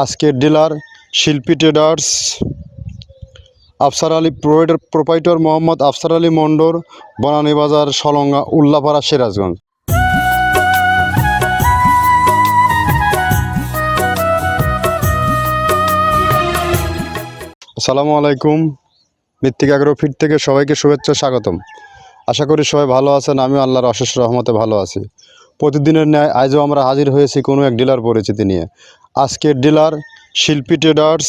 আজকের dealer, Shilpi traders, Afsar Ali provider, proprietor Mohammad Afsar Ali Mondal Banani Bazar, Salanga, Ullapara, Sirajganj. আসসালামু আলাইকুম। মৃত্তিক fit থেকে সবাইকে শুভেচ্ছা, স্বাগতম। আশা করি সবাই ভালো আছেন, আমিও আল্লাহর অশেষ রহমতে ভালো আছি। প্রতিদিনের ন্যায় আজও আমরা হাজির হয়েছি কোনো এক ডিলার পরিচিতি নিয়ে। আজকের dealer, Shilpi traders,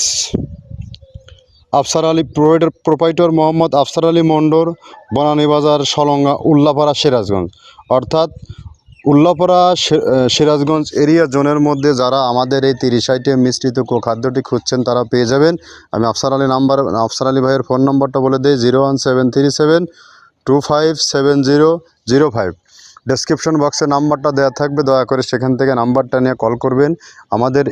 Afsar Ali provider, proprietor Mohammad Afsar Ali Mondal Banani Bazar, Salanga, Ullapara, Sirajganj. অর্থাৎ উল্লাপাড়া সিরাজগঞ্জ এরিয়া জোনের মধ্যে যারা আমাদের এই তিরিশ আইটেম মিশ্রিত খাদ্যটি খুঁজছেন, তারা পেয়ে যাবেন। আমি আফসার আলী নাম্বার, আফসার আলী ভাইয়ের ফোন নম্বরটা বলে দিই, zero one seven three seven two five seven zero zero five. Description বক্সে নাম্বারটা দেওয়া থাকবে, দয়া করে সেখান থেকে নাম্বারটা নিয়ে কল করবেন। আমাদের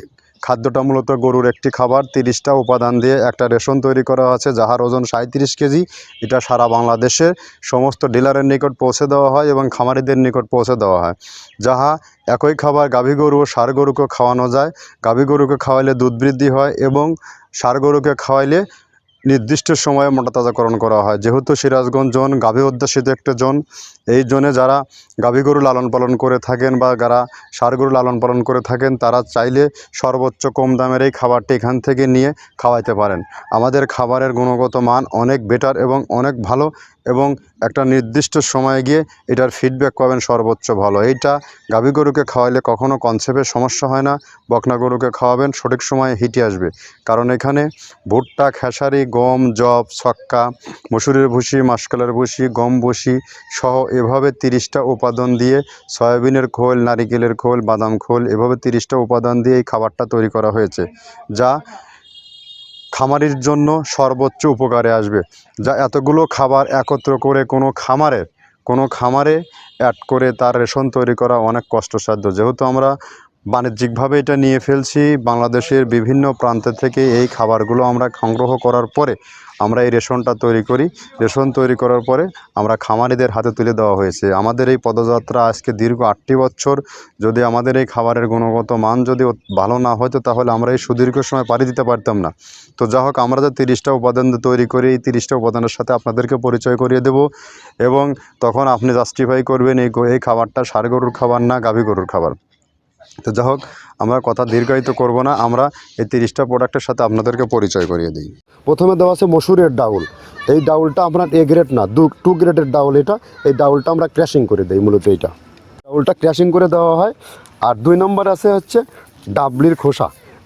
খাদ্যটা মূলত গরুর একটি খাবার, তিরিশটা উপাদান দিয়ে একটা রেশন তৈরি করা আছে, যাহার ওজন সাঁত্রিশ কেজি। এটা সারা বাংলাদেশে সমস্ত ডিলারের নিকট পৌঁছে দেওয়া হয় এবং খামারিদের নিকট পৌঁছে দেওয়া হয়। যাহা একই খাবার গাভী গরু ও ষাঁড় গরুকে খাওয়ানো যায়। গাভী গরুকে খাওয়াইলে দুধ বৃদ্ধি হয় এবং ষাঁড় গরুকে খাওয়াইলে নির্দিষ্ট সময়ে মোটা তাজাকরণ করা হয়। যেহেতু সিরাজগঞ্জ জোন গাভী অধ্যাসিত একটা জোন, এই জোনে যারা গাভী গরু লালন পালন করে থাকেন বা যারা সার গরু লালন পালন করে থাকেন, তারা চাইলে সর্বোচ্চ কম দামের এই খাবারটি এখান থেকে নিয়ে খাওয়াইতে পারেন। আমাদের খাবারের গুণগত মান অনেক বেটার এবং অনেক ভালো। এবং একটা নির্দিষ্ট সময়ে গিয়ে এটার ফিডব্যাক পাবেন সর্বোচ্চ ভালো। এইটা গাভী গরুকে খাওয়াইলে কখনো কনসেপ্টের সমস্যা হয় না। বকনা গরুকে খাওয়াবেন, সঠিক সময়ে হিটে আসবে। কারণ এখানে ভুট্টা, খেসারি, গম জব ছক্কা, মসুরের ভুসি, মাসকালের ভুসি, গম ভুসি সহ এভাবে তিরিশটা উপাদান দিয়ে সয়াবিনের খোল, নারিকেলের খোল, বাদাম খোল, এভাবে তিরিশটা উপাদান দিয়ে এই খাবারটা তৈরি করা হয়েছে। যা খামারির জন্য সর্বোচ্চ উপকারে আসবে। যা এতগুলো খাবার একত্র করে কোনো খামারের কোনো খামারে অ্যাড করে তার রেশন তৈরি করা অনেক কষ্টসাধ্য। যেহেতু আমরা বাণিজ্যিকভাবে এটা নিয়ে ফেলছি। বাংলাদেশের বিভিন্ন প্রান্ত থেকে এই খাবারগুলো আমরা সংগ্রহ করার পরে আমরা এই রেশনটা তৈরি করি। রেশন তৈরি করার পরে আমরা খামারিদের হাতে তুলে দেওয়া হয়েছে। আমাদের এই পদযাত্রা আজকে দীর্ঘ আটটি বছর। যদি আমাদের এই খাবারের গুণগত মান যদি ভালো না হতো, তাহলে আমরা এই সুদীর্ঘ সময় পাড়ি দিতে পারতাম না। তো যা হোক, আমরা যে তিরিশটা উপাদান তৈরি করি, এই তিরিশটা উপাদানের সাথে আপনাদেরকে পরিচয় করিয়ে দেব এবং তখন আপনি জাস্টিফাই করবেন এই এই খাবারটা সার গরুর খাবার না গাভী গরুর খাবার। তো যা হোক, আমরা কথা দীর্ঘায়িত করব না। আমরা এই তিরিশটা প্রোডাক্টের সাথে আপনাদেরকে পরিচয় করিয়ে দিই। প্রথমে দেওয়া আছে মসুরের ডাউল। এই ডাউলটা আপনার এ গ্রেড না, দু টু গ্রেডের ডাউল এটা। এই ডাউলটা আমরা ক্র্যাশিং করে দিই মূলত এইটা। ডাউলটা ক্র্যাশিং করে দেওয়া হয়। আর দুই নম্বর আছে হচ্ছে ডাবলির খোসা।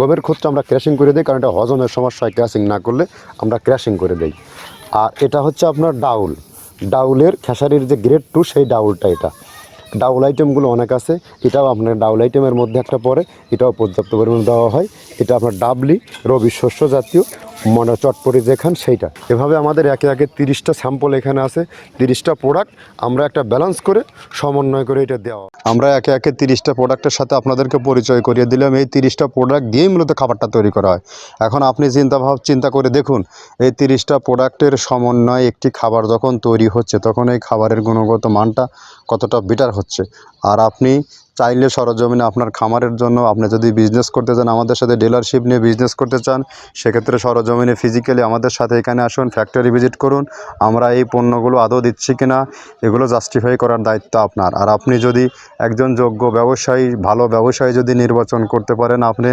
গমের খুদটা আমরা ক্র্যাশিং করে দিই, কারণ এটা হজমের সমস্যায় ক্র্যাশিং না করলে আমরা ক্র্যাশিং করে দিই। আর এটা হচ্ছে আপনার ডাউল। ডাউলের খেসারির যে গ্রেড টু সেই ডাউলটা এটা। ডাউল আইটেমগুলো অনেক আছে। এটাও আপনার ডাউল আইটেমের মধ্যে একটা পড়ে এটাও পর্যাপ্ত পরিমাণে দেওয়া হয়। এটা আপনার ডাবলি, রবি শস্য জাতীয় মানে চটপটি যেখান সেইটা। এভাবে আমাদের একে একে তিরিশটা স্যাম্পল এখানে আছে। তিরিশটা প্রোডাক্ট আমরা একটা ব্যালেন্স করে, সমন্বয় করে এটা দেওয়া আমরা একে একে তিরিশটা প্রোডাক্টের সাথে আপনাদেরকে পরিচয় করিয়ে দিলাম। এই তিরিশটা প্রোডাক্ট দিয়েই মূলত খাবারটা তৈরি করা হয়। এখন আপনি চিন্তাভাব চিন্তা করে দেখুন, এই তিরিশটা প্রোডাক্টের সমন্বয়ে একটি খাবার যখন তৈরি হচ্ছে, তখন এই খাবারের গুণগত মানটা কতটা বেটার হচ্ছে। আর আপনি চাইলে সরজমিনে আপনার খামারের জন্য আপনি যদি বিজনেস করতে চান, আমাদের সাথে ডিলারশিপ নিয়ে বিজনেস করতে চান, সেক্ষেত্রে সরজমিনে ফিজিক্যালি আমাদের সাথে এখানে আসুন ফ্যাক্টরি ভিজিট করুন। আমরা এই পণ্যগুলো আদৌ দিচ্ছি কিনা, এগুলো জাস্টিফাই করার দায়িত্ব আপনার। আর আপনি যদি একজন যোগ্য ব্যবসায়ী, ভালো ব্যবসায়ী যদি নির্বাচন করতে পারেন আপনি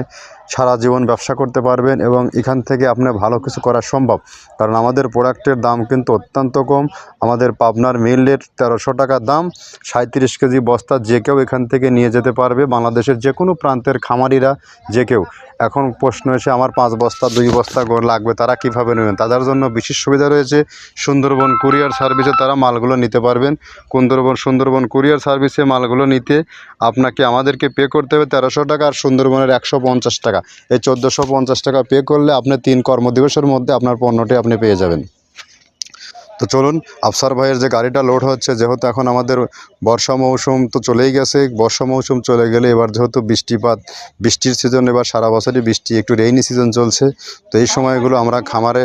সারা জীবন ব্যবসা করতে পারবেন এবং এখান থেকে আপনি ভালো কিছু করা সম্ভব। কারণ আমাদের প্রোডাক্টের দাম কিন্তু অত্যন্ত কম। আমাদের পাবনার মিল রেট তেরোশো টাকা দাম। সাঁত্রিশ কেজি বস্তা যে কেউ এখান থেকে নিয়ে যেতে পারবে। বাংলাদেশের যে কোনো প্রান্তের খামারিরা, যে কেউ। এখন প্রশ্ন এসে আমার পাঁচ বস্তা, দুই বস্তা লাগবে, তারা কীভাবে নেবেন? তাদের জন্য বিশেষ সুবিধা রয়েছে সুন্দরবন কুরিয়ার সার্ভিসে তারা মালগুলো নিতে পারবেন। সুন্দরবন সুন্দরবন কুরিয়ার সার্ভিসে মালগুলো নিতে আপনাকে আমাদেরকে পে করতে হবে তেরোশো টাকা আর সুন্দরবনের একশো পঞ্চাশ টাকা। এই চোদ্দোশো টাকা পে করলে আপনি তিন কর্মদিবসের মধ্যে আপনার পণ্যটি আপনি পেয়ে যাবেন। তো চলুন, আফসার ভাইয়ের যে গাড়িটা লোড হচ্ছে, যেহেতু এখন আমাদের বর্ষা মৌসুম তো চলেই গেছে, বর্ষা মৌসুম চলে গেলে এবার যেহেতু বৃষ্টিপাত, বৃষ্টির সিজন এবার সারা বছরই বৃষ্টি, একটু রেইনি সিজন চলছে, তো এই সময়গুলো আমরা খামারে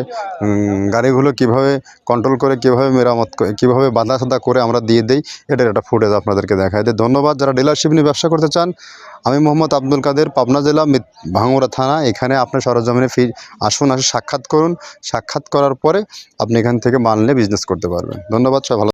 গাড়িগুলো কীভাবে কন্ট্রোল করে, কীভাবে মেরামত কীভাবে বাঁধা সাদা করে আমরা দিয়ে দিই, এটার একটা ফুটেজ আপনাদেরকে দেখায় ধন্যবাদ, যারা ডিলারশিপ নিয়ে ব্যবসা করতে চান আমি মোহাম্মদ আব্দুল কাদের, পাবনা জেলা ভাঙুরা থানা। এখানে আপনার সরজমিনে ফি আসুন, আসে সাক্ষাৎ করুন। সাক্ষাৎ করার পরে আপনি এখান থেকে মাল নিয়ে বিজনেস করতে পারবেন। ধন্যবাদ, সবাই ভালো